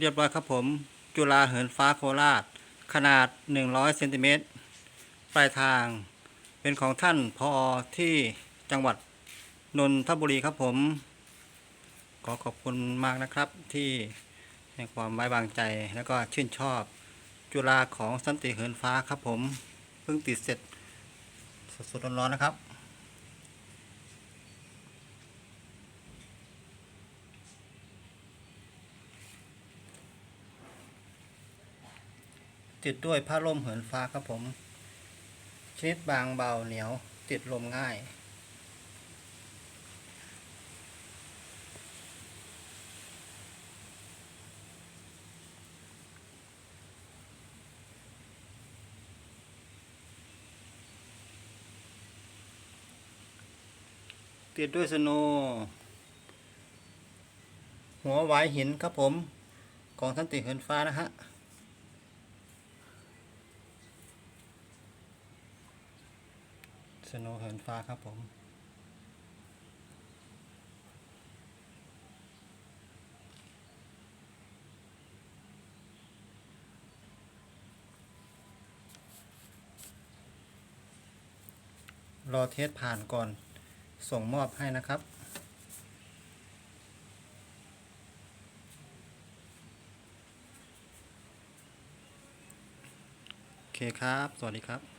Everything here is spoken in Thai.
เรียบร้อยครับผม จุฬาเหินฟ้าโคราช ขนาด 100เซนติเมตรปลายทางเป็นของท่านพอที่จังหวัดนนทบุรีครับผม ขอขอบคุณมากนะครับที่ให้ความไว้วางใจแล้วก็ชื่นชอบ จุฬาของสันติเหินฟ้าครับผม เพิ่งติดเสร็จสดๆร้อนๆนะครับ ติดด้วยผ้าร่มเหินฟ้าครับผม ชนิดบางเบาเหนียว ติดลมง่าย ติดด้วยสโนหัวหวหินครับผม ของสันติเหินฟ้านะฮะ สโนว์เหินฟ้าครับผมรอเทสผ่านก่อนส่งมอบให้นะครับ โอเคครับ สวัสดีครับ